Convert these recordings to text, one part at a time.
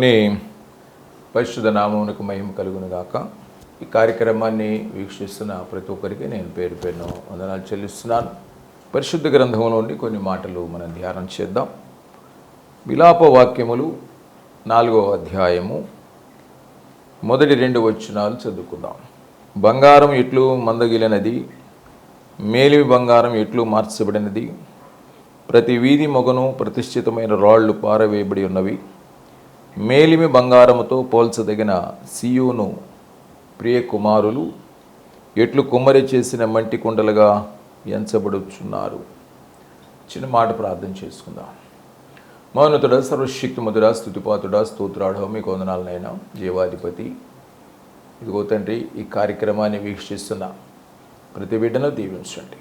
దేవుని పరిశుద్ధ నామమునకు మహిమ కలుగును గాక ఈ కార్యక్రమాన్ని వీక్షిస్తున్న ప్రతి ఒక్కరికి నేను పేరు పేరును వందనాలు చెల్లిస్తున్నాను. పరిశుద్ధ గ్రంథంలో నుండి కొన్ని మాటలు మనం ధ్యానం చేద్దాం. విలాప వాక్యములు నాలుగవ అధ్యాయము మొదటి రెండు వచనాలు చదువుకుందాం. బంగారం ఎట్లు మందగిలినది మేలిమి బంగారం ఎట్లు మార్చబడినది ప్రతి వీధి మొగను ప్రతిష్ఠితమైన రాళ్ళు పారవేయబడి ఉన్నవి మేలిమి బంగారముతో పోల్చదగిన సియును ప్రియ కుమారులు ఎట్లు కుమ్మరి చేసిన మంటి కుండలుగా ఎంచబడుచున్నారు. చిన్న మాట ప్రార్థన చేసుకుందాం. మౌనతుడ సర్వశక్తిమతుడ స్థుతిపాతుడ స్తోత్రాఢ మీకు వందనాలనైనా జీవాధిపతి. ఇదిగో తండ్రి ఈ కార్యక్రమాన్ని వీక్షిస్తున్న ప్రతి బిడ్డను దీవించండి.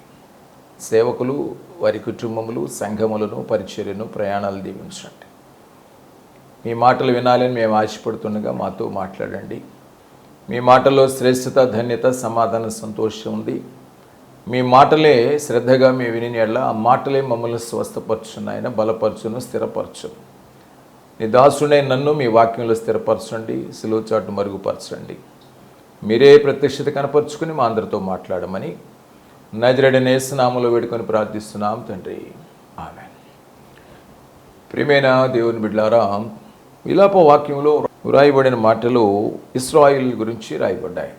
సేవకులు వారి కుటుంబములు సంఘములను పరిచర్యను ప్రయాణాలు దీవించండి. మీ మాటలు వినాలని మేము ఆశపడుతుండగా మాతో మాట్లాడండి. మీ మాటల్లో శ్రేష్టత ధన్యత సమాధాన సంతోషం ఉంది. మీ మాటలే శ్రద్ధగా మేము విని ఎడల ఆ మాటలే మమ్మల్ని స్వస్థపరచున్నాయన బలపరచును స్థిరపరచును. నీ దాసుడైన నన్ను మీ వాక్యంలో స్థిరపరచండి సిలువ మరుగుపరచండి. మీరే ప్రత్యక్షత కనపరుచుకుని మా అందరితో మాట్లాడమని నజరడి నేసనామలో వేడుకొని ప్రార్థిస్తున్నాం తండ్రి. ఆమె ప్రియమైన దేవుని బిడ్లారా విలాప వాక్యంలో వ్రాయబడిన మాటలు ఇస్రాయిల్ గురించి రాయబడ్డాయి.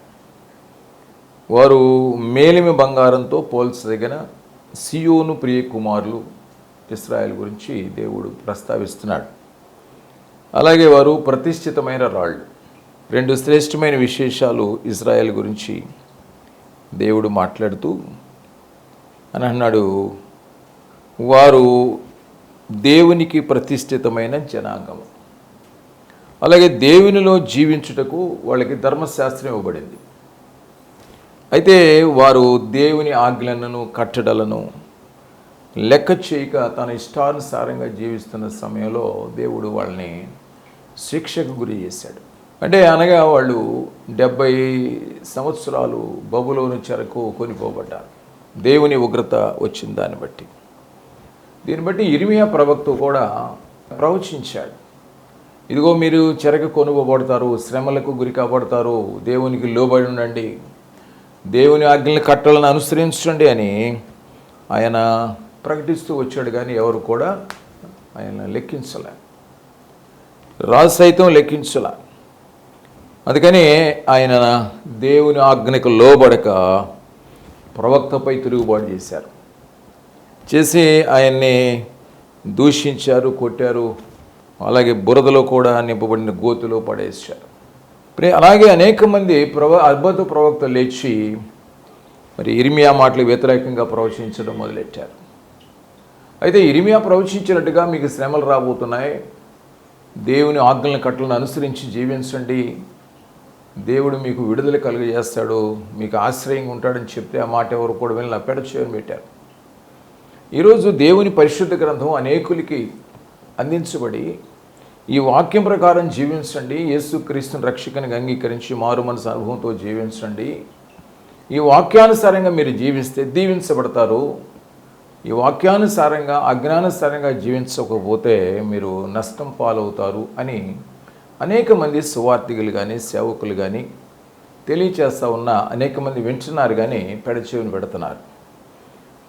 వారు మేలిమి బంగారంతో పోల్చదగిన సియోను ప్రియ కుమారులు ఇస్రాయల్ గురించి దేవుడు ప్రస్తావిస్తున్నాడు. అలాగే వారు ప్రతిష్ఠితమైన రాళ్ళు. రెండు శ్రేష్టమైన విశేషాలు ఇజ్రాయెల్ గురించి దేవుడు మాట్లాడుతూ అని అన్నాడు. వారు దేవునికి ప్రతిష్ఠితమైన జనాంగం అలాగే దేవునిలో జీవించుటకు వాళ్ళకి ధర్మశాస్త్రం ఇవ్వబడింది. అయితే వారు దేవుని ఆజ్ఞలను కట్టడలను లెక్క చేయక తన ఇష్టానుసారంగా జీవిస్తున్న సమయంలో దేవుడు వాళ్ళని శిక్షకు గురి చేశాడు. అంటే అనగా వాళ్ళు డెబ్బై సంవత్సరాలు బబులోని చెరకు కొనిపోబడ్డారు. దేవుని ఉగ్రత వచ్చిన దాన్ని బట్టి. దీన్ని బట్టి ఇరిమియా ప్రవక్త కూడా ప్రవచించాడు. ఇదిగో మీరు చెరకు కొనుగోబడతారు శ్రమలకు గురి కాబడతారు దేవునికి లోబడి ఉండండి. దేవుని ఆజ్ఞలు కట్టలను అనుసరించండి అని ఆయన ప్రకటిస్తూ వచ్చాడు కానీ ఎవరు కూడా ఆయన లెక్కించలే. రాజు సైతం లెక్కించలే. అందుకని ఆయన దేవుని ఆజ్ఞకు లోబడక ప్రవక్తపై తిరుగుబాటు చేశారు. చేసి ఆయన్ని దూషించారు కొట్టారు అలాగే బురదలో కూడా నింపబడిన గోతులో పడేశారు. అలాగే అనేక మంది ప్రవ అద్భుత ప్రవక్తలు లేచి మరి ఇరిమియా మాటలు వ్యతిరేకంగా ప్రవచించడం మొదలెట్టారు. అయితే ఇరిమియా ప్రవచించినట్టుగా మీకు శ్రమలు రాబోతున్నాయి. దేవుని ఆజ్ఞలను కట్టలను అనుసరించి జీవించండి. దేవుడు మీకు విడుదల కలుగజేస్తాడు. మీకు ఆశ్రయంగా ఉంటాడని చెప్తే ఆ మాట ఎవరు కూడా వెళ్ళి నా పెడ చేయని పెట్టారు. ఈరోజు దేవుని పరిశుద్ధ గ్రంథం అనేకులకి అందించబడి ఈ వాక్యం ప్రకారం జీవించండి. యేసుక్రీస్తుని రక్షకుని అంగీకరించి మారు మనసు అనుభవంతో జీవించండి. ఈ వాక్యానుసారంగా మీరు జీవిస్తే దీవించబడతారు. ఈ వాక్యానుసారంగా అజ్ఞానుసారంగా జీవించకపోతే మీరు నష్టం పాలవుతారు అని అనేక మంది సువార్థికులు కానీ సేవకులు కానీ తెలియచేస్తూ ఉన్న అనేక మంది వింటున్నారు కానీ పెడచేవుని పెడుతున్నారు.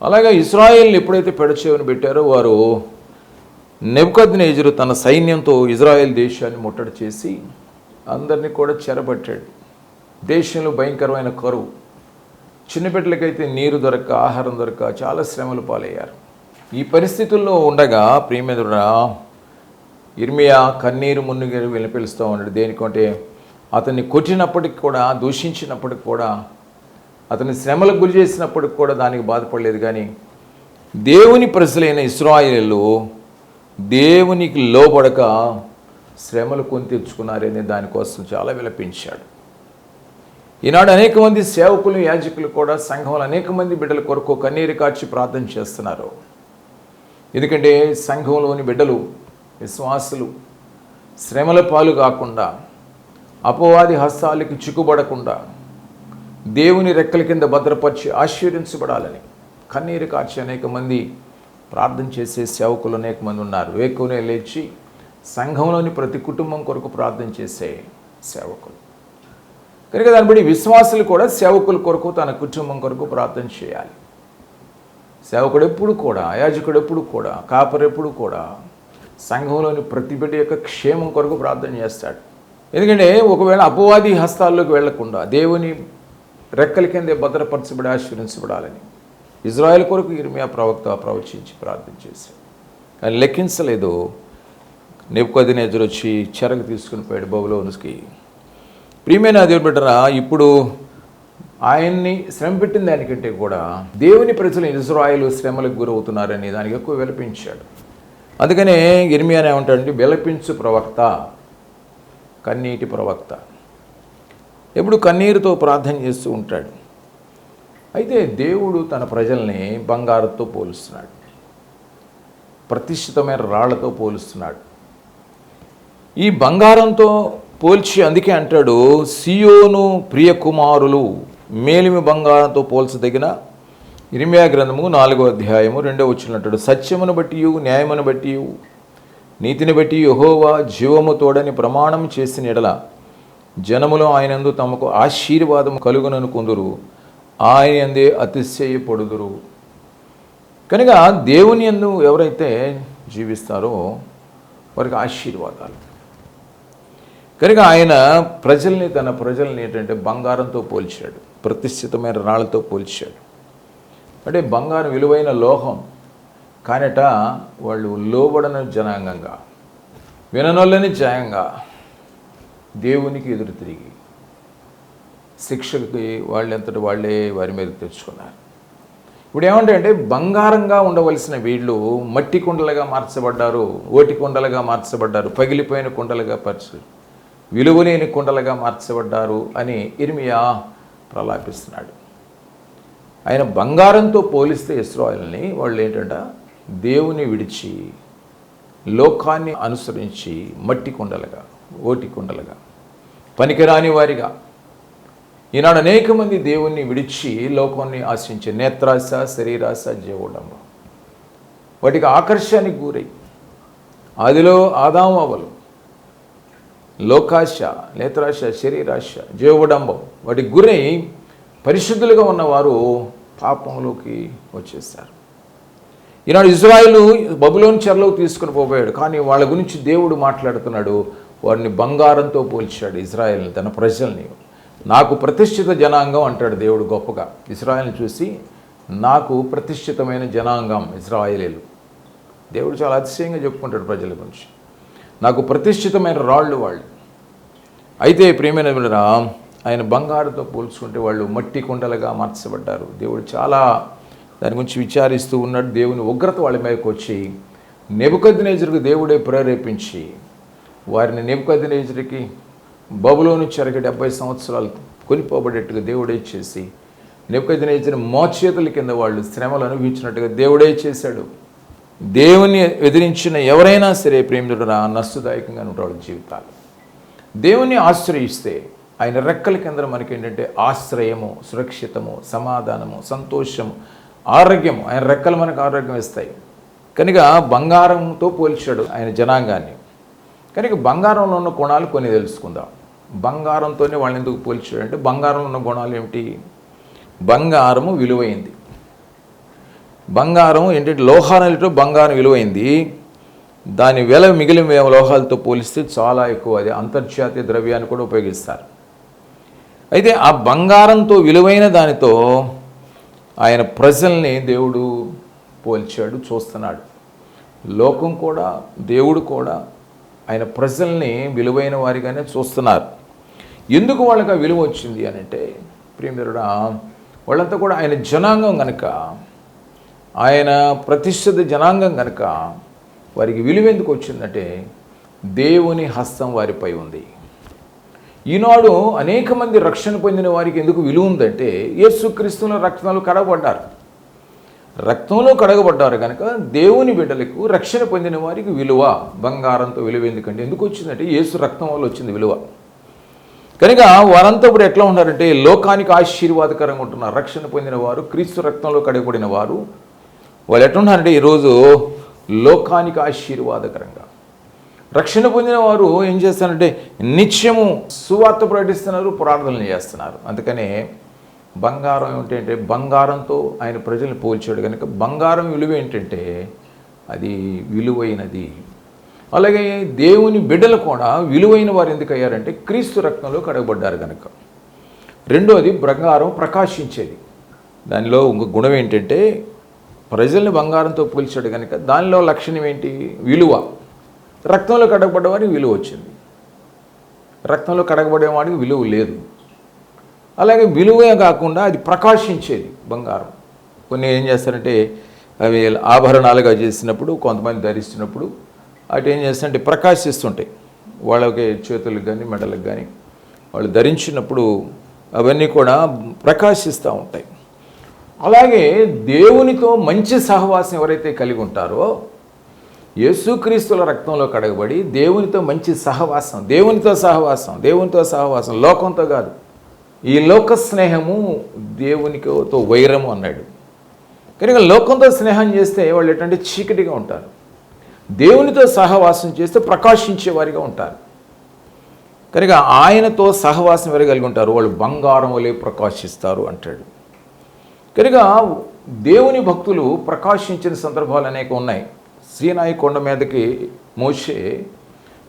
అలాగే ఇస్రాయేల్ని ఎప్పుడైతే పెడచేవుని పెట్టారో వారు నెబ్కద్నేజరు తన సైన్యంతో ఇజ్రాయెల్ దేశాన్ని ముట్టడి చేసి అందరినీ కూడా చెరబట్టాడు. దేశంలో భయంకరమైన కరువు. చిన్నపిల్లలకైతే నీరు దొరక్క ఆహారం దొరక చాలా శ్రమలు పాలయ్యారు. ఈ పరిస్థితుల్లో ఉండగా ప్రియమిదుడ ఇర్మియా కన్నీరు మున్నుగా వినిపిస్తూ ఉన్నాడు. దేనికంటే అతన్ని కొట్టినప్పటికి కూడా దూషించినప్పటికి కూడా అతని శ్రమలకు గురి చేసినప్పటికి కూడా దానికి బాధపడలేదు. కానీ దేవుని ప్రజలైన ఇస్రాయిల్లో దేవునికి లోబడక శ్రమలు కొని తెచ్చుకున్నారని దానికోసం చాలా విలపించాడు. ఈనాడు అనేక మంది సేవకులు యాజకులు కూడా సంఘంలో అనేక మంది బిడ్డల కొరకు కన్నీరు కాచి ప్రార్థన చేస్తున్నారు. ఎందుకంటే సంఘంలోని బిడ్డలు విశ్వాసులు శ్రమల పాలు కాకుండా అపవాది హస్తాలకి చిక్కుబడకుండా దేవుని రెక్కల కింద భద్రపరిచి ఆశీర్వించబడాలని కన్నీరు కార్చి అనేక మంది ప్రార్థన చేసే సేవకులు అనేక మంది ఉన్నారు. వేకునే లేచి సంఘంలోని ప్రతి కుటుంబం కొరకు ప్రార్థన చేసే సేవకులు. కనుక దాన్ని బట్టి విశ్వాసులు కూడా సేవకుల కొరకు తన కుటుంబం కొరకు ప్రార్థన చేయాలి. సేవకుడు ఎప్పుడు కూడా యాజకుడు ఎప్పుడు కూడా కాపరు ఎప్పుడు కూడా సంఘంలోని ప్రతి బిడ్డ యొక్క క్షేమం కొరకు ప్రార్థన చేస్తాడు. ఎందుకంటే ఒకవేళ అపవాది హస్తాల్లోకి వెళ్ళకుండా దేవుని రెక్కల కిందే భద్రపరచబడి ఆశీర్వించబడాలని ఇజ్రాయెల్ కొరకు ఇర్మియా ప్రవక్త ప్రవచించి ప్రార్థన చేశాడు. కానీ లెక్కించలేదు. నెప్పుకొదినేజరు వచ్చి చెరకు తీసుకుని పోయాడు బబులోనుస్కి. ప్రియమైన దేవుని బిడ్డరా ఇప్పుడు ఆయన్ని శ్రమ పెట్టిన దానికంటే కూడా దేవుని ప్రజలు ఇజ్రాయిల్ శ్రమలకు గురవుతున్నారని దానికి ఎక్కువ విలపించాడు. అందుకనే ఇర్మియానే ఏమంటాడంటే విలపించు ప్రవక్త కన్నీటి ప్రవక్త. ఎప్పుడు కన్నీరుతో ప్రార్థన చేస్తూ ఉంటాడు. అయితే దేవుడు తన ప్రజల్ని బంగారుతో పోలుస్తున్నాడు. ప్రతిష్ఠితమైన రాళ్ళతో పోలుస్తున్నాడు. ఈ బంగారంతో పోల్చి అందుకే అంటాడు సియోను ప్రియకుమారులు మేలిమి బంగారంతో పోల్చదగిన ఇరిమియా గ్రంథము నాలుగో అధ్యాయము రెండో వచ్చినట్టు సత్యమును బట్టి న్యాయమును బట్టి నీతిని బట్టి యహోవా జీవము తోడని ప్రమాణం చేసిన ఎడల జనములో ఆయనందు తమకు ఆశీర్వాదం కలుగునను కొందరు. ఆయన అందే అతిశయపడుదురు. కనుక దేవుని ఎందు ఎవరైతే జీవిస్తారో వారికి ఆశీర్వాదాలు. కనుక ఆయన ప్రజల్ని తన ప్రజల్ని ఏంటంటే బంగారంతో పోల్చాడు ప్రతిష్ఠితమైన రాళ్ళతో పోల్చాడు. అంటే బంగారం విలువైన లోహం కానట వాళ్ళు లోబడన జనాంగంగా విననొల్లని జయంగా దేవునికి ఎదురు తిరిగి శిక్షకి వాళ్ళంతటి వాళ్ళే వారి మీద తెచ్చుకున్నారు. ఇప్పుడు ఏమంటే అంటే బంగారంగా ఉండవలసిన వీళ్ళు మట్టి కుండలుగా మార్చబడ్డారు ఓటి కుండలుగా మార్చబడ్డారు పగిలిపోయిన కుండలుగా పరిచి విలువలేని కుండలుగా మార్చబడ్డారు అని ఇర్మియా ప్రలాపిస్తున్నాడు. ఆయన బంగారంతో పోలిస్తే ఇస్రాయల్ని వాళ్ళు ఏంటంట దేవుని విడిచి లోకాన్ని అనుసరించి మట్టి కుండలుగా ఓటి కుండలుగా పనికిరాని వారిగా ఈనాడు అనేక మంది దేవుణ్ణి విడిచి లోకాన్ని ఆశించే నేత్రాశ శరీరాశ జీవడంలో. వాటికి ఆకర్షానికి గురై అదిలో ఆదామవలు లోకాశ నేత్రాశ శరీరాశ జీవడంబం వాటికి గురై పరిశుద్ధులుగా ఉన్నవారు పాపంలోకి వచ్చేస్తారు ఈనాడు ఇజ్రాయిలు బబులోని చెరలోకి తీసుకుని పోయాడు కానీ వాళ్ళ గురించి దేవుడు మాట్లాడుతున్నాడు. వారిని బంగారంతో పోల్చాడు ఇజ్రాయెల్ని తన ప్రజల్ని. నాకు ప్రతిష్ఠిత జనాంగం అంటాడు దేవుడు గొప్పగా. ఇస్రాయల్ని చూసి నాకు ప్రతిష్ఠితమైన జనాంగం ఇజ్రాయేలీలు దేవుడు చాలా అతిశయంగా చెప్పుకుంటాడు ప్రజల గురించి. నాకు ప్రతిష్ఠితమైన రాళ్ళు వాళ్ళు. అయితే ప్రేమైన ఆయన బంగారుతో పోల్చుకుంటే వాళ్ళు మట్టి కుండలుగా మార్చబడ్డారు. దేవుడు చాలా దాని గురించి విచారిస్తూ ఉన్నాడు. దేవుని ఉగ్రత వాళ్ళ మీదకి వచ్చి నెబుకద్నేజరుకు దేవుడే ప్రేరేపించి వారిని నెబుకద్నేజరికి బబులోను చెరక డెబ్బై సంవత్సరాలు కొనిపోబడేట్టుగా దేవుడే చేసి నెబుకద్నేజర్ మోచేతుల కింద వాళ్ళు శ్రమలు అనుభవించినట్టుగా దేవుడే చేశాడు. దేవుని ఎదిరించిన ఎవరైనా సరే ప్రేమితుడు నష్టదాయకంగా ఉంటాడు జీవితాలు. దేవుని ఆశ్రయిస్తే ఆయన రెక్కల కింద మనకి ఏంటంటే ఆశ్రయము సురక్షితము సమాధానము సంతోషము ఆరోగ్యము. ఆయన రెక్కలు మనకు ఆరోగ్యం ఇస్తాయి. కనుక బంగారంతో పోల్చాడు ఆయన జనాంగాన్ని. కనుక బంగారంలో ఉన్న కోణాలు కొన్ని తెలుసుకుందాం. బంగారంతోనే వాళ్ళని ఎందుకు పోల్చాడు అంటే బంగారంలో ఉన్న గుణాలు ఏమిటి? బంగారము విలువైంది. బంగారం ఏంటంటే లోహాలతో బంగారం విలువైంది. దాని వెల మిగిలిన లోహాలతో పోలిస్తే చాలా ఎక్కువ అది అంతర్జాతీయ ద్రవ్యాన్ని కూడా ఉపయోగిస్తారు. అయితే ఆ బంగారంతో విలువైన దానితో ఆయన ప్రజల్ని దేవుడు పోల్చాడు చూస్తున్నాడు. లోకం కూడా దేవుడు కూడా ఆయన ప్రజల్ని విలువైన వారిగానే చూస్తున్నారు. ఎందుకు వాళ్ళకి ఆ విలువ వచ్చింది అని అంటే ప్రియమిరుడా వాళ్ళంతా కూడా ఆయన జనాంగం కనుక ఆయన ప్రతిష్ఠిత జనాంగం కనుక వారికి విలువ ఎందుకు వచ్చిందంటే దేవుని హస్తం వారిపై ఉంది. ఈనాడు అనేక మంది రక్షణ పొందిన వారికి ఎందుకు విలువ ఉందంటే యేసుక్రీస్తుల రక్తంలో కడగబడ్డారు. రక్తంలో కడగబడ్డారు కనుక దేవుని బిడ్డలకు రక్షణ పొందిన వారికి విలువ బంగారంతో విలువ ఎందుకంటే ఎందుకు వచ్చిందంటే యేసు రక్తం వల్ల వచ్చింది విలువ. కనుక వారంతా ఇప్పుడు ఎట్లా ఉన్నారంటే లోకానికి ఆశీర్వాదకరంగా ఉంటున్నారు. రక్షణ పొందిన వారు క్రీస్తు రక్తంలో కడగబడిన వారు. వాళ్ళు ఎట్లున్నారంటే ఈరోజు లోకానికి ఆశీర్వాదకరంగా. రక్షణ పొందిన వారు ఏం చేస్తారంటే నిత్యము సువార్త ప్రకటిస్తున్నారు ప్రార్థనలు చేస్తున్నారు. అందుకనే బంగారం ఏమిటంటే బంగారంతో ఆయన ప్రజల్ని పోల్చాడు కనుక బంగారం విలువ ఏంటంటే అది విలువైనది. అలాగే దేవుని బిడ్డలు కూడా విలువైన వారు ఎందుకు అయ్యారంటే క్రీస్తు రక్తంలో కడగబడ్డారు కనుక రెండోది బంగారం ప్రకాశించేది. దానిలో ఇంకో గుణం ఏంటంటే ప్రజల్ని బంగారంతో పోల్చాడు కనుక దానిలో లక్షణం ఏంటి? విలువ. రక్తంలో కడగబడ్డవాడికి విలువ వచ్చింది. రక్తంలో కడగబడేవాడికి విలువ లేదు. అలాగే విలువే కాకుండా అది ప్రకాశించేది బంగారం. కొన్ని ఏం చేస్తారంటే అవి ఆభరణాలుగా చేసినప్పుడు కొంతమంది ధరిస్తున్నప్పుడు అటు ఏం చేస్తుంటే ప్రకాశిస్తుంటాయి. వాళ్ళకి చేతులకు కానీ మెడలకు కానీ వాళ్ళు ధరించినప్పుడు అవన్నీ కూడా ప్రకాశిస్తూ ఉంటాయి. అలాగే దేవునితో మంచి సహవాసం ఎవరైతే కలిగి ఉంటారో యేసుక్రీస్తుల రక్తంలో కడగబడి దేవునితో మంచి సహవాసం దేవునితో సహవాసం దేవునితో సహవాసం లోకంతో కాదు. ఈ లోక స్నేహము దేవునితో వైరము అన్నాడు. కనుక లోకంతో స్నేహం చేస్తే వాళ్ళు ఎటువంటి చీకటిగా ఉంటారు? దేవునితో సహవాసం చేస్తే ప్రకాశించే వారిగా ఉంటారు. కనుక ఆయనతో సహవాసం వెరగలిగి కలిగి ఉంటారు? వాళ్ళు బంగారం వలె ప్రకాశిస్తారు అంటాడు. కనుక దేవుని భక్తులు ప్రకాశించిన సందర్భాలు అనేక ఉన్నాయి. శ్రీనాయి కొండ మీదకి మోసే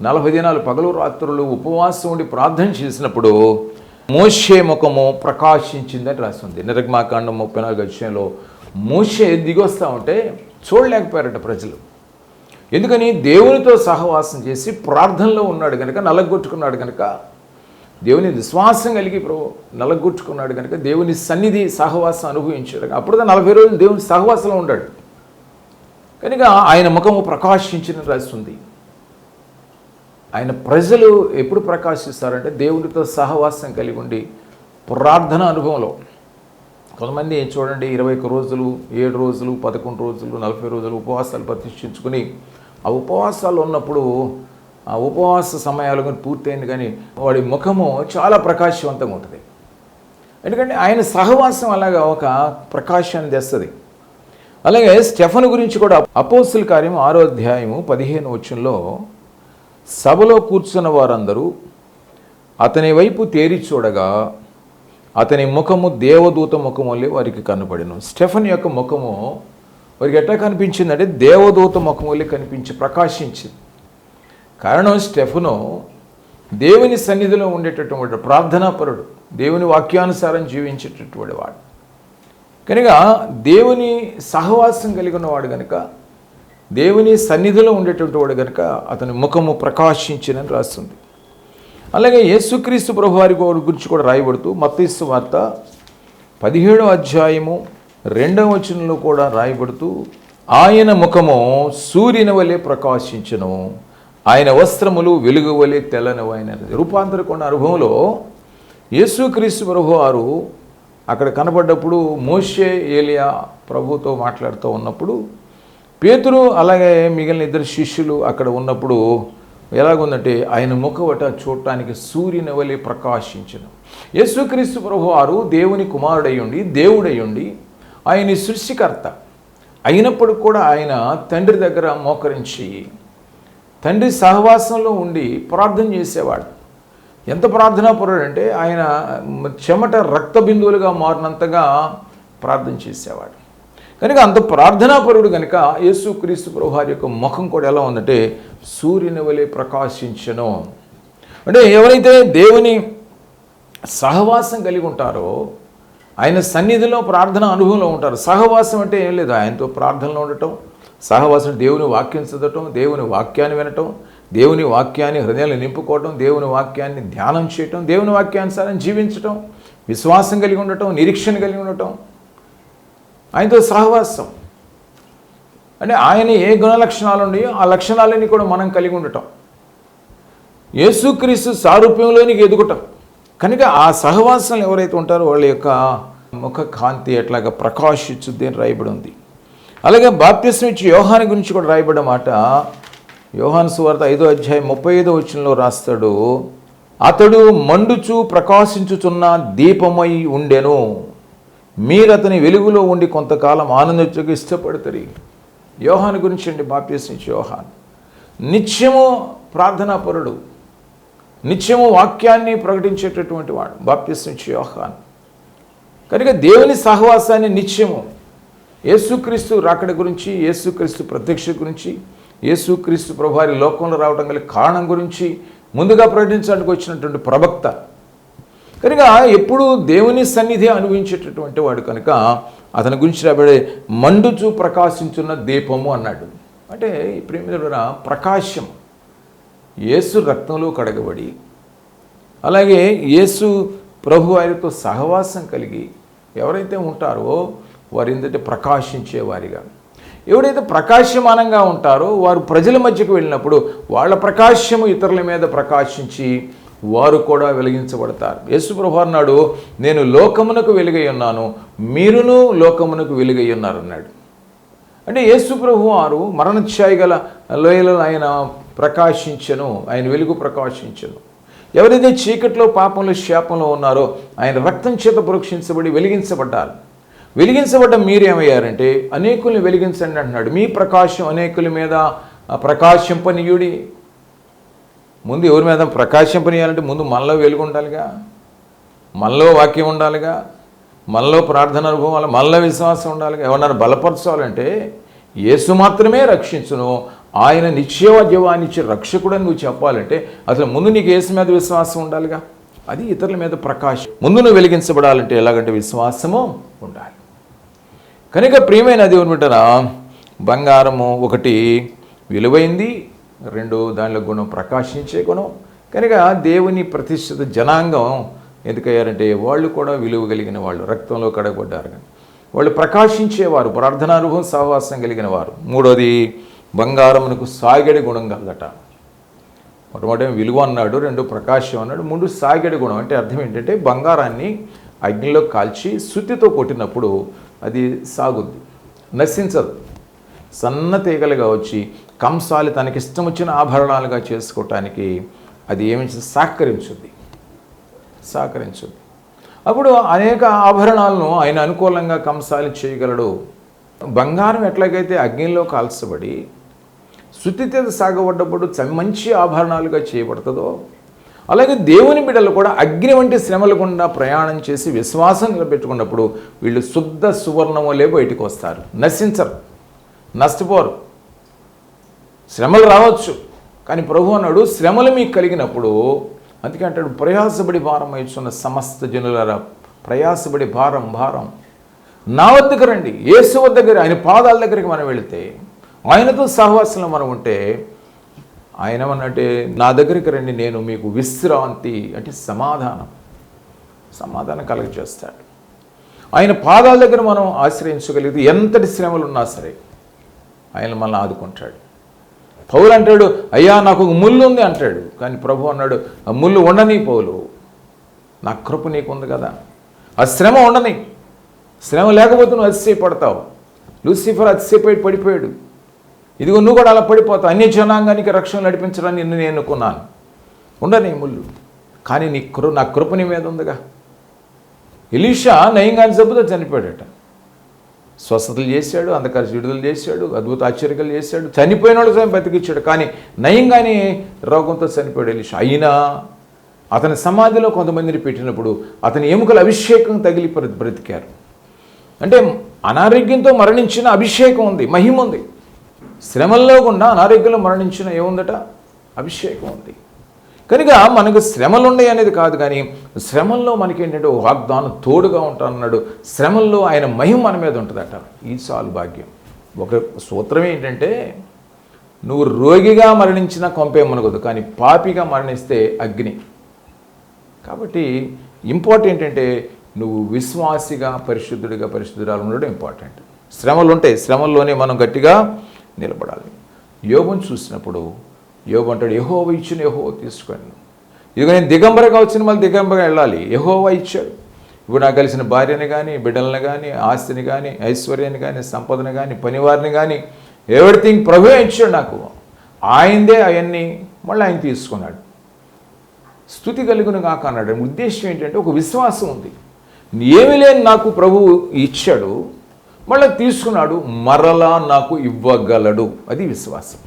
నలభై దినాలు పగలు రాత్రులు ఉపవాసం ఉండి ప్రార్థన చేసినప్పుడు మోషే ముఖము ప్రకాశించిందని రాస్తుంది నిర్గమాకాండం ముప్పై నాలుగు విషయంలో మోషే దిగొస్తా ఉంటే చూడలేకపోయారట ప్రజలు. ఎందుకని దేవునితో సహవాసం చేసి ప్రార్థనలో ఉన్నాడు కనుక నలగొట్టుకున్నాడు కనుక దేవుని విశ్వాసం కలిగి ప్రభు నలగొట్టుకున్నాడు కనుక దేవుని సన్నిధి సహవాసం అనుభవించాడు అప్పుడు నలభై రోజులు దేవుని సహవాసంలో ఉన్నాడు. కనుక ఆయన ముఖము ప్రకాశించిన రాస్తుంది. ఆయన ప్రజలు ఎప్పుడు ప్రకాశిస్తారంటే దేవునితో సహవాసం కలిగి ఉండి ప్రార్థన అనుభవంలో. కొంతమంది చూడండి ఇరవై ఒక్క రోజులు ఏడు రోజులు పదకొండు రోజులు నలభై రోజులు ఉపవాసాలు ప్రతిష్ఠించుకుని ఆ ఉపవాసాలు ఉన్నప్పుడు ఆ ఉపవాస సమయాలు కానీ పూర్తయింది కానీ వాడి ముఖము చాలా ప్రకాశవంతంగా ఉంటుంది. ఎందుకంటే ఆయన సహవాసం అలాగా ఒక ప్రకాశాన్ని తెస్తుంది. అలాగే స్టెఫన్ గురించి కూడా అపోస్తుల కార్యం ఆరో అధ్యాయము పదిహేను వచ్చంలో సభలో కూర్చున్న వారందరూ అతని వైపు తేరి చూడగా అతని ముఖము దేవదూత ముఖం వల్లే వారికి కనబడిను. స్టెఫన్ యొక్క ముఖము వారికి ఎట్లా కనిపించిందంటే దేవదూత ముఖం కనిపించి ప్రకాశించింది. కారణం స్టెఫనో దేవుని సన్నిధిలో ఉండేటటువంటి ప్రార్థనాపరుడు దేవుని వాక్యానుసారం జీవించేటటువంటి వాడు. కనుక దేవుని సహవాసం కలిగిన వాడు కనుక దేవుని సన్నిధిలో ఉండేటువంటి వాడు కనుక అతని ముఖము ప్రకాశించినని రాస్తుంది. అలాగే యేసుక్రీస్తు ప్రభు వారి గురించి కూడా రాయబడుతూ మత్తీసు వార్త పదిహేడో అధ్యాయము రెండవ వచనంలో కూడా రాయబడుతూ ఆయన ముఖము సూర్యుని వలె ప్రకాశించను ఆయన వస్త్రములు వెలుగు వలె తెల్లనివైన రూపాంతరకొండ అనుభవంలో యేసుక్రీస్తు ప్రభు వారు అక్కడ కనబడ్డప్పుడు మోషే ఏలియా ప్రభుతో మాట్లాడుతూ ఉన్నప్పుడు పేతురు అలాగే మిగిలిన ఇద్దరు శిష్యులు అక్కడ ఉన్నప్పుడు ఎలాగుందంటే ఆయన ముఖవట చూడటానికి సూర్యుని వలె ప్రకాశించను. యేసుక్రీస్తు ప్రభు వారు దేవుని కుమారుడయ్యుండి దేవుడయ్యుండి ఆయన సృష్టికర్త. అయినప్పుడు కూడా ఆయన తండ్రి దగ్గర మోకరించి తండ్రి సహవాసంలో ఉండి ప్రార్థన చేసేవాడు. ఎంత ప్రార్థనాపరుడు అంటే ఆయన చెమట రక్త బిందువులుగా మారినంతగా ప్రార్థన చేసేవాడు. కనుక అంత ప్రార్థనాపరుడు కనుక యేసుక్రీస్తు ప్రభువారి యొక్క ముఖం కూడా ఎలా ఉందంటే సూర్యుని వలె ప్రకాశించను. అంటే ఎవరైతే దేవుని సహవాసం కలిగి ఉంటారో ఆయన సన్నిధిలో ప్రార్థన అనుభవంలో ఉంటారు. సహవాసం అంటే ఏం లేదు. ఆయనతో ప్రార్థనలో ఉండటం సహవాసం దేవుని వాక్యం చదవటం దేవుని వాక్యాన్ని వినటం దేవుని వాక్యాన్ని హృదయాన్ని నింపుకోవటం దేవుని వాక్యాన్ని ధ్యానం చేయటం దేవుని వాక్యానుసారం జీవించటం విశ్వాసం కలిగి ఉండటం నిరీక్షణ కలిగి ఉండటం. ఆయనతో సహవాసం. అంటే ఆయన ఏ గుణ లక్షణాలు ఉన్నాయో ఆ లక్షణాలన్నీ కూడా మనం కలిగి ఉండటం. యేసుక్రీస్తు సారూప్యంలోనికి ఎదుగుటం. కనుక ఆ సహవాసంలో ఎవరైతే ఉంటారో వాళ్ళ యొక్క ముఖ కాంతి ఎట్లాగా ప్రకాశించుద్ది అని రాయబడి ఉంది అలాగే బాప్తిస్మ ఇచ్చి యోహాని గురించి కూడా రాయబడిన మాట యోహాన్ సువార్త ఐదో అధ్యాయం ముప్పై ఐదో వచనంలో రాస్తాడు అతడు మండుచు ప్రకాశించుచున్న దీపమై ఉండెను. మీరు అతని వెలుగులో ఉండి కొంతకాలం ఆనందించక ఇష్టపడతారు. యోహాన్ గురించి అండి బాప్తిస్మ ఇచ్చి యోహాన్. నిత్యము ప్రార్థనాపరుడు. నిత్యము వాక్యాన్ని ప్రకటించేటటువంటి వాడు. బాప్తిస్మిచ్చి యోహాన్. కనుక దేవుని సహవాసాన్ని నిత్యము యేసుక్రీస్తు రాకడ గురించి యేసుక్రీస్తు ప్రత్యక్ష గురించి యేసుక్రీస్తు ప్రభువారి లోకంలో రావడం గల కారణం గురించి ముందుగా ప్రకటించడానికి వచ్చినటువంటి ప్రవక్త. కనుక ఎప్పుడు దేవుని సన్నిధి అనుభవించేటటువంటి వాడు కనుక అతని గురించి రాబడే మండుచు ప్రకాశించున్న దీపము అన్నాడు. అంటే ప్రేమిల ప్రకాశం. యేసు రక్తంలో కడగబడి అలాగే యేసు ప్రభు వారితో సహవాసం కలిగి ఎవరైతే ఉంటారో వారి ఏంటంటే ప్రకాశించేవారిగా ఎవరైతే ప్రకాశమానంగా ఉంటారో వారు ప్రజల మధ్యకు వెళ్ళినప్పుడు వాళ్ళ ప్రకాశము ఇతరుల మీద ప్రకాశించి వారు కూడా వెలిగించబడతారు. యేసుప్రభు అన్నాడు నేను లోకమునకు వెలుగై ఉన్నాను మీరును లోకమునకు వెలుగై ఉన్నారు అన్నాడు అంటే యేసుప్రభు వారు మరణఛాయి గల లోయలో ఆయన ప్రకాశించను. ఆయన వెలుగు ప్రకాశించను. ఎవరైతే చీకట్లో పాపంలో శాపంలో ఉన్నారో ఆయన రక్తం చేత పరోక్షించబడి వెలిగించబడ్డారు. వెలిగించబడ్డ మీరేమయ్యారంటే అనేకుల్ని వెలిగించండి అంటున్నాడు. మీ ప్రకాశం అనేకుల మీద ప్రకాశింపనీయుడి. ముందు ఎవరి మీద ప్రకాశింపనీయాలంటే ముందు మనలో వెలుగు ఉండాలిగా మనలో వాక్యం ఉండాలిగా. మనలో ప్రార్థన అనుభవం మనలో విశ్వాసం ఉండాలిగా. ఎవరన్నా బలపరచాలంటే యేసు మాత్రమే రక్షించును. ఆయన నిశ్చయవాద్యవానిచ్చే రక్షకుడని నువ్వు చెప్పాలంటే అసలు ముందు నీకు యేసు మీద విశ్వాసం ఉండాలిగా? అది ఇతరుల మీద ప్రకాశం. ముందు నువ్వు వెలిగించబడాలంటే ఎలాగంటే విశ్వాసము ఉండాలి. కనుక ప్రియమైన దేవుని బిడ్డరా బంగారము ఒకటి విలువైంది రెండు దానిలో గుణం ప్రకాశించే గుణం. కనుక దేవుని ప్రతిష్ఠిత జనాంగం ఎందుకయ్యారంటే వాళ్ళు కూడా విలువ కలిగిన వాళ్ళు రక్తంలో కడగబడ్డారు. వాళ్ళు ప్రకాశించేవారు ప్రార్థనానుభవం సహవాసం కలిగిన వారు. మూడోది బంగారమునకు సాగడి గుణం కలదట. మొట్టమొదటి విలువ అన్నాడు రెండు ప్రకాశం అన్నాడు మూడు సాగడి గుణం. అంటే అర్థం ఏంటంటే బంగారాన్ని అగ్నిలో కాల్చి శుద్ధితో కొట్టినప్పుడు అది సాగుద్ది. నశించదు. సన్న తీగలుగా వచ్చి కంసాలి తనకిష్టం వచ్చిన ఆభరణాలుగా చేసుకోవటానికి అది ఏమి సహకరించుద్ది. సహకరించుద్ది. అప్పుడు అనేక ఆభరణాలను ఆయన అనుకూలంగా కంసాలి చేయగలడు. బంగారం ఎట్లాగైతే అగ్నిలో కాల్చబడి శుద్ధితేత సాగబడ్డప్పుడు మంచి ఆభరణాలుగా చేయబడుతుందో అలాగే దేవుని బిడ్డలు కూడా అగ్ని వంటి శ్రమలు గుండా ప్రయాణం చేసి విశ్వాసం నిలబెట్టుకున్నప్పుడు వీళ్ళు శుద్ధ సువర్ణములే బయటకు వస్తారు. నశించరు. నష్టపోరు. శ్రమలు రావచ్చు. కానీ ప్రభు అన్నాడు శ్రమలు మీకు కలిగినప్పుడు అందుకే అంటాడు ప్రయాసపడి భారం అయిచున్న సమస్త జనుల ప్రయాసపడి భారం భారం. నా వద్దకు రండి. యేసు వద్దకు ఆయన పాదాల దగ్గరికి మనం వెళితే ఆయనతో సహవాసంలో మనం ఉంటే ఆయన అన్నట్టే నా దగ్గరికి రండి నేను మీకు విశ్రాంతి అంటే సమాధానం సమాధానం కలుగ చేస్తాడు ఆయన పాదాల దగ్గర మనం ఆశ్రయించగలిగితే ఎంతటి శ్రమలు ఉన్నా సరే ఆయన మనల్ని ఆదుకుంటాడు. పౌలు అంటాడు అయ్యా నాకు ఒక ముళ్ళు ఉంది అంటాడు. కానీ ప్రభు అన్నాడు ఆ ముళ్ళు ఉండని పౌలు నా కృప నీకుంది కదా. ఆ శ్రమ ఉండని శ్రమ లేకపోతే నువ్వు అతిశయపడతావు. లూసిఫర్ అతిశయపడి పడిపోయాడు. ఇదిగో నువ్వు కూడా అలా పడిపోతావు. అన్ని జనాంగానికి రక్షణ నడిపించడానికి నిన్ను నేను ఎన్నుకున్నాను. ఉండని ముళ్ళు. కానీ నీ కృ నా కృప నీ మీద ఉందిగా. ఎలీషా నయంగాని జబ్బుతో చనిపోయాడట. స్వస్థతలు చేశాడు అంధకార విడుదల చేశాడు అద్భుత ఆశ్చర్యలు చేశాడు. చనిపోయిన వాళ్ళు బతికిచ్చాడు. కానీ నయంగాని రోగంతో చనిపోయాడు ఎలీషా. అయినా అతని సమాధిలో కొంతమందిని పెట్టినప్పుడు అతని ఎముకల అభిషేకం తగిలి బ్రతికారు. అంటే అనారోగ్యంతో మరణించిన అభిషేకం ఉంది మహిమ ఉంది. శ్రమల్లో గుండా అనారోగ్యంలో మరణించిన ఏముందట? అభిషేకం ఉంది. కనుక మనకు శ్రమలు ఉన్నాయి అనేది కాదు కానీ శ్రమల్లో మనకి ఏంటంటే వాగ్దానం తోడుగా ఉంటానన్నాడు. శ్రమల్లో ఆయన మహిమ మన మీద ఉంటుందట. ఈ చాలు భాగ్యం. ఒక సూత్రం ఏంటంటే నువ్వు రోగిగా మరణించిన కొంపేమనగదు కానీ పాపిగా మరణిస్తే అగ్ని. కాబట్టి ఇంపార్టెంట్ అంటే నువ్వు విశ్వాసిగా పరిశుద్ధుడిగా పరిశుద్ధురాలు ఉండడం ఇంపార్టెంట్. శ్రమలు ఉంటాయి శ్రమల్లోనే మనం గట్టిగా నిలబడాలి. యోగుని చూసినప్పుడు యోగు అంటాడు యహోవ ఇచ్చిన యహోవ తీసుకోండి ఇదిగో నేను దిగంబరగా వచ్చిన మళ్ళీ దిగంబరగా వెళ్ళాలి. యహోవ ఇచ్చాడు. ఇప్పుడు నాకు కలిసిన భార్యని కానీ బిడ్డలను కానీ ఆస్తిని కానీ ఐశ్వర్యాన్ని కానీ సంపదను కానీ పనివారిని కానీ ఎవ్రీథింగ్ ప్రభువే ఇచ్చాడు నాకు. ఆయనదే అవన్నీ మళ్ళీ ఆయన తీసుకున్నాడు. స్థుతి కలుగును కాక అన్నాడు. ఉద్దేశం ఏంటంటే ఒక విశ్వాసం ఉంది. ఏమి లేని నాకు ప్రభువు ఇచ్చాడు. మళ్ళీ తీసుకున్నాడు మరలా నాకు ఇవ్వగలడు. అది విశ్వాసం.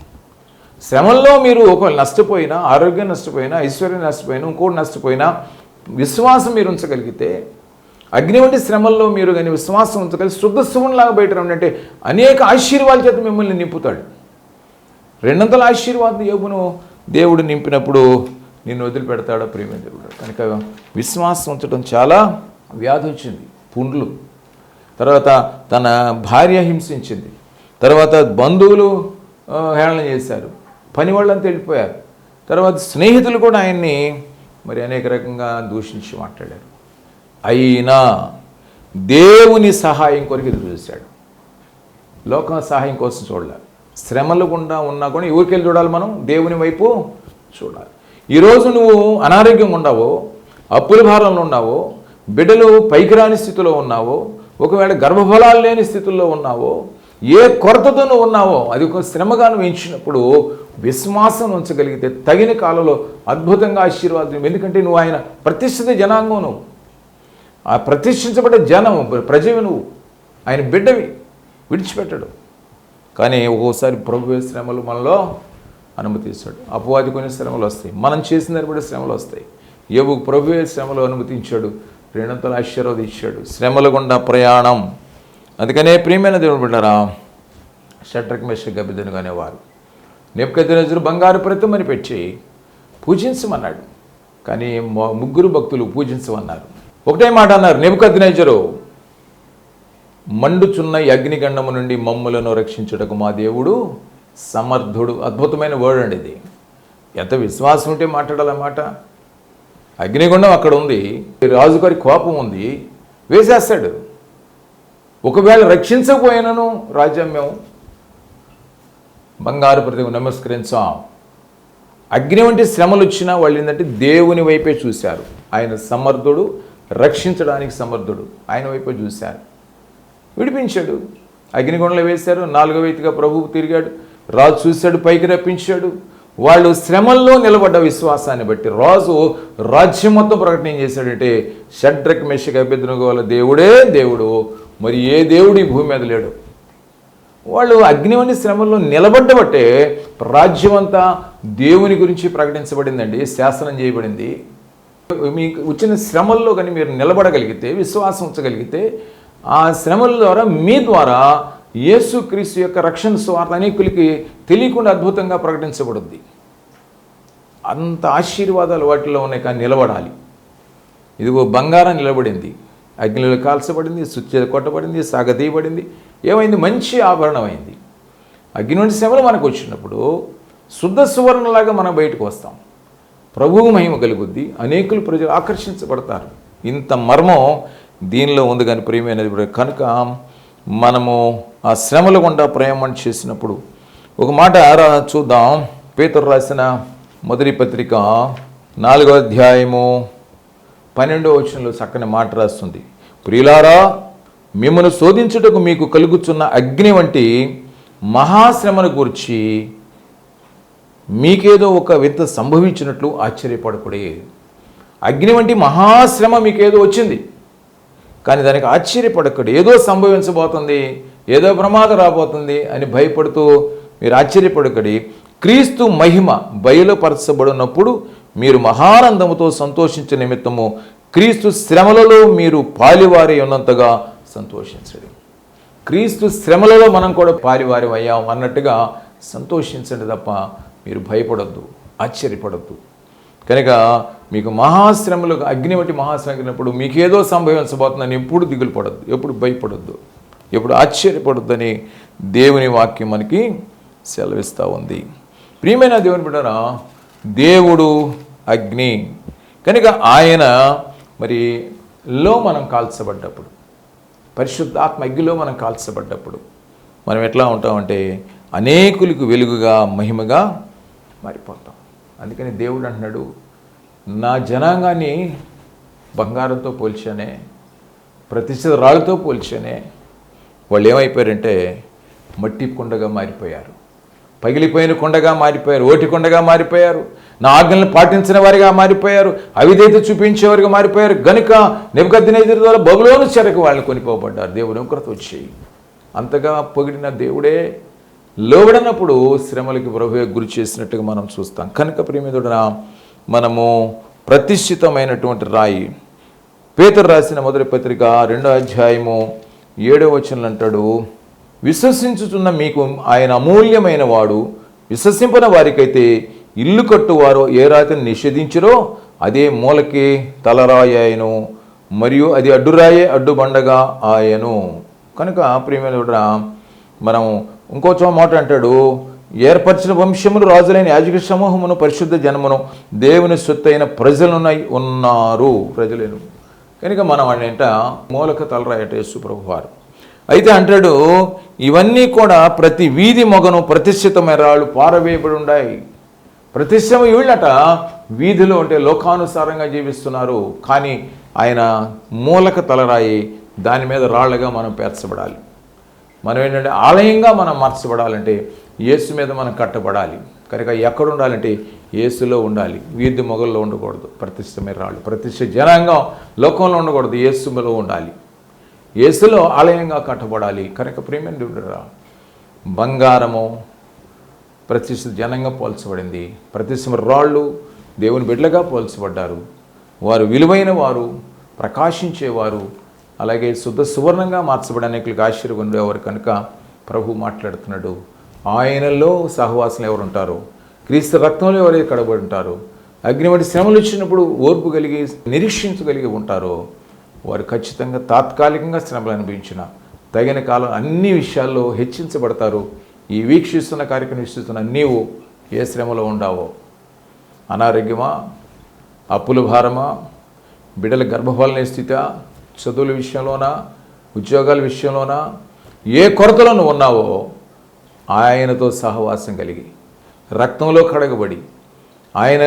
శ్రమంలో మీరు ఒకవేళ నష్టపోయినా ఆరోగ్యం నష్టపోయినా ఐశ్వర్యం నష్టపోయినా ఇంకోటి నష్టపోయినా విశ్వాసం మీరు ఉంచగలిగితే అగ్ని వంటి శ్రమల్లో మీరు కానీ విశ్వాసం ఉంచగలిగి శుద్ధ శివునిలాగా బయట రండి అనేక ఆశీర్వాదాల చేత మిమ్మల్ని నింపుతాడు. రెండొందల ఆశీర్వాదం యోగును దేవుడు నింపినప్పుడు నిన్ను వదిలిపెడతాడో ప్రేమ దేవుడు కనుక విశ్వాసం ఉంచడం చాలా వ్యాధి వచ్చింది. పుండ్లు. తర్వాత తన భార్య హింసించింది. తర్వాత బంధువులు హేళన చేశారు. పని వాళ్ళంతా వెళ్ళిపోయారు. తర్వాత స్నేహితులు కూడా ఆయన్ని మరి అనేక రకంగా దూషించి మాట్లాడారు. అయినా దేవుని సహాయం కొరకు ఎదురు చూశాడు. లోక సహాయం కోసం చూడాలి. శ్రమలు గుండా ఉన్నా కూడా ఊరికెళ్ళి చూడాలి మనం? దేవుని వైపు చూడాలి. ఈరోజు నువ్వు అనారోగ్యంగా ఉన్నావో అప్పుల భారంలో ఉన్నావో బిడ్డలు పైకి రాని స్థితిలో ఉన్నావో ఒకవేళ గర్భఫలాలు లేని స్థితుల్లో ఉన్నావో ఏ కొరతతో నువ్వు ఉన్నావో అది ఒక శ్రమగా నువ్వు ఎంచినప్పుడు విశ్వాసం ఉంచగలిగితే తగిన కాలంలో అద్భుతంగా ఆశీర్వాదం. ఎందుకంటే నువ్వు ఆయన ప్రతిష్ఠిత జనాంగం నువ్వు. ఆ ప్రతిష్ఠించబడ్డ జనం ప్రజవి నువ్వు. ఆయన బిడ్డవి. విడిచిపెట్టడు. కానీ ఒక్కోసారి ప్రభు శ్రమలు మనలో అనుమతిస్తాడు అపవాది కొన్ని శ్రమలు వస్తాయి. మనం చేసిన దాన్ని కూడా శ్రమలు వస్తాయి. ఏవు ప్రభు శ్రమలు అనుమతించాడు. రెండంతల ఆశీర్వదించాడు. శ్రమల గుండా ప్రయాణం. అందుకనే ప్రియమైన దేవుడు బిడ్డారా షట్రక్ మెషక్ గబిదను అనేవారు. నెప్పుకద్దు బంగారు ప్రతిమని పెట్టి పూజించమన్నాడు. కానీ ముగ్గురు భక్తులు పూజించమన్నారు. ఒకటే మాట అన్నారు నెప్పుకద్దు మండుచున్న అగ్నిగండము నుండి మమ్ములను రక్షించుటకు మా దేవుడు సమర్థుడు. అద్భుతమైన వర్డ్ అండి ఇది. ఎంత విశ్వాసం ఉంటే మాట్లాడాలన్నమాట. అగ్నిగుండం అక్కడ ఉంది. రాజుగారి కోపం ఉంది. వేసేస్తాడు. ఒకవేళ రక్షించకపోయినను రాజ్యం మేము బంగారు ప్రతిమ నమస్కరించాం. అగ్ని వంటి శ్రమలు వచ్చినా వాళ్ళు ఏంటంటే దేవుని వైపే చూశారు. ఆయన సమర్థుడు రక్షించడానికి సమర్థుడు. ఆయన వైపే చూశారు. విడిపించాడు. అగ్నిగుండంలో వేశారు. నాలుగో వ్యక్తిగా ప్రభువు తిరిగాడు. రాజు చూశాడు పైకి రప్పించాడు. వాళ్ళు శ్రమల్లో నిలబడ్డ విశ్వాసాన్ని బట్టి రాజు రాజ్యం మొత్తం ప్రకటన చేశాడంటే షడ్రక్ మెషిక అభ్యర్థనగోల దేవుడే దేవుడు. మరి ఏ దేవుడు ఈ భూమి మీద లేడు? వాళ్ళు అగ్నివని శ్రమల్లో నిలబడ్డబట్టే రాజ్యం అంతా దేవుని గురించి ప్రకటించబడిందండి శాసనం చేయబడింది. మీకు వచ్చిన శ్రమల్లో కానీ మీరు నిలబడగలిగితే విశ్వాసం ఉంచగలిగితే ఆ శ్రమల ద్వారా మీ ద్వారా యేసుక్రీస్తు యొక్క రక్షణ స్వార్థ అనేకులకి తెలియకుండా అద్భుతంగా ప్రకటించబడుద్ది. అంత ఆశీర్వాదాలు వాటిలో ఉన్నాయి కానీ నిలబడాలి. ఇదిగో బంగారం నిలబడింది. అగ్నిలో కాల్చబడింది సుచ్చేత కొట్టబడింది సాగతీయబడింది. ఏమైంది? మంచి ఆభరణమైంది అగ్ని నుండి శ్రమలు మనకు వచ్చినప్పుడు శుద్ధ సువర్ణలాగా మనం బయటకు వస్తాం. ప్రభువు మహిమ కలుగుద్ది. అనేకులు ప్రజలు ఆకర్షించబడతారు. ఇంత మర్మం దీనిలో ఉంది కానీ ప్రియమైనది కనుక మనము ఆ శ్రమల గుండా ప్రయాణం చేసినప్పుడు ఒక మాట చూద్దాం. పేతురు రాసిన మొదటి పత్రిక నాలుగో అధ్యాయము పన్నెండో వచనంలో చక్కని మాట రాస్తుంది. ప్రియులారా మిమ్మల్ని శోధించుటకు మీకు కలుగుచున్న అగ్ని వంటి మహాశ్రమను గురించి మీకేదో ఒక వింత సంభవించినట్లు ఆశ్చర్యపడకూడే. అగ్ని వంటి మహాశ్రమ మీకేదో వచ్చింది. కానీ దానికి ఆశ్చర్యపడకండి. ఏదో సంభవించబోతుంది ఏదో ప్రమాదం రాబోతుంది అని భయపడుతూ మీరు ఆశ్చర్యపడకడి. క్రీస్తు మహిమ బయలుపరచబడినప్పుడు మీరు మహానందముతో సంతోషించే నిమిత్తము క్రీస్తు శ్రమలలో మీరు పాలివారి ఉన్నంతగా సంతోషించండి. క్రీస్తు శ్రమలలో మనం కూడా పాలివారి అయ్యాం అన్నట్టుగా సంతోషించండి తప్ప మీరు భయపడొద్దు ఆశ్చర్యపడద్దు. కనుక మీకు మహాశ్రమలు అగ్ని వంటి మహాశ్రమైనప్పుడు మీకు ఏదో సంభవించబోతుందని ఎప్పుడు దిగులు పడద్దు ఎప్పుడు భయపడొద్దు ఎప్పుడు ఆశ్చర్యపడొద్దని దేవుని వాక్యం మనకి సెలవిస్తూ ఉంది. ప్రియమైన దేవుని బిడ్డరా దేవుడు అగ్ని. కనుక ఆయన మరి లో మనం కాల్చబడ్డప్పుడు పరిశుద్ధాత్మ అగ్నిలో మనం కాల్చబడ్డప్పుడు మనం ఎట్లా ఉంటామంటే అనేకులకు వెలుగుగా మహిమగా మారిపోతాం. అందుకని దేవుడు అంటున్నాడు నా జనాంగాన్ని బంగారంతో పోల్చానే ప్రతిష్ఠిత రాళ్ళతో పోల్చానే వాళ్ళు ఏమైపోయారంటే మట్టి కొండగా మారిపోయారు. పగిలిపోయిన కొండగా మారిపోయారు ఓటి కొండగా మారిపోయారు నా ఆజ్ఞలను పాటించిన వారిగా మారిపోయారు అవిధేత చూపించేవారిగా మారిపోయారు. గనుక నెబద్దినైదు ద్వారా బబులోను చెరకు వాళ్ళని కొనిపోబడ్డారు. దేవుడు ఒకరితో వచ్చి. అంతగా పొగిడిన దేవుడే లోబడినప్పుడు శ్రమలకి ప్రభువే గురి చేసినట్టుగా మనం చూస్తాం. కనుక ప్రేమిదుడన మనము ప్రతిష్ఠితమైనటువంటి రాయి పేతురు రాసిన మొదటి పత్రిక రెండో అధ్యాయము ఏడో వచనంలో అంటాడు విశ్వసించుచున్న మీకు ఆయన అమూల్యమైన వాడు విశ్వసింపన వారికైతే ఇల్లు కట్టువారు ఏ రాతిని నిషేధించరో అదే మూలకి తలరాయి ఆయను మరియు అది అడ్డురాయే అడ్డుబండగా ఆయను. కనుక ప్రియమైన మనం ఇంకో మాట అంటాడు ఏర్పరిచిన వంశములు రాజులైన యాజక సమూహమును పరిశుద్ధ జనమును దేవుని సొత్తైన ప్రజలునై ఉన్నారు. ప్రజలేను. కనుక మనం అంట మూలక తలరాయట యేసుప్రభు వారు అయితే అంటాడు ఇవన్నీ కూడా ప్రతి వీధి మొగను ప్రతిష్ఠిత రాళ్ళు పారవేయబడి ఉన్నాయి ప్రతిష్టమ వీళ్ళట వీధిలో అంటే లోకానుసారంగా జీవిస్తున్నారు. కానీ ఆయన మూలక తలరాయి దాని మీద రాళ్ళగా మనం పేర్చబడాలి. మనం ఏంటంటే ఆలయంగా మనం మార్చబడాలంటే యేసు మీద మనం కట్టబడాలి. కనుక ఎక్కడ ఉండాలంటే యేసులో ఉండాలి. వీధి మొగల్లో ఉండకూడదు. ప్రతిష్టమైన రాళ్ళు. ప్రతిష్ట జనాంగం లోకంలో ఉండకూడదు. యేసులో ఉండాలి. యేసులో ఆలయంగా కట్టబడాలి. కనుక ప్రేమ బంగారము ప్రతిష్ఠ జనంగా పోల్చబడింది. ప్రతిష్ఠ రాళ్ళు దేవుని బిడ్డలుగా పోల్చబడ్డారు. వారు విలువైన వారు ప్రకాశించేవారు అలాగే శుద్ధ సువర్ణంగా మార్చబడి అనేకులకు ఆశ్చర్యం కనుక ప్రభు మాట్లాడుతున్నాడు. ఆయనలో సహవాసులు ఎవరు ఉంటారు క్రీస్తు రక్తంలో ఎవరైతే కడబడి ఉంటారు? అగ్ని వంటి శ్రమలు ఇచ్చినప్పుడు ఓర్పు కలిగి నిరీక్షించగలిగి ఉంటారో? వారు ఖచ్చితంగా తాత్కాలికంగా శ్రమలు అనుభవించిన తగిన కాలం అన్ని విషయాల్లో హెచ్చించబడతారు. ఈ వీక్షిస్తున్న కార్యక్రమం వీక్షిస్తున్న నీవు ఏ శ్రమలో ఉండావో? అనారోగ్యమా? అప్పుల భారమా? బిడ్డల గర్భఫలన స్థితి? చదువుల విషయంలోనా ఉద్యోగాల విషయంలోనా ఏ కొరతలో నువ్వు ఉన్నావో ఆయనతో సహవాసం కలిగి రక్తంలో కడగబడి ఆయన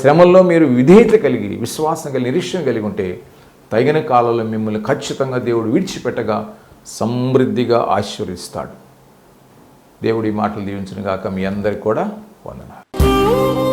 శ్రమంలో మీరు విధేయత కలిగి విశ్వాసం కలిగి నిరీక్షణ కలిగి ఉంటే తగిన కాలంలో మిమ్మల్ని ఖచ్చితంగా దేవుడు విడిచిపెట్టగా సమృద్ధిగా ఆశీర్వదిస్తాడు. దేవుడి మాటలు దీవించిన గాక మీ అందరికి కూడా వందనాలు.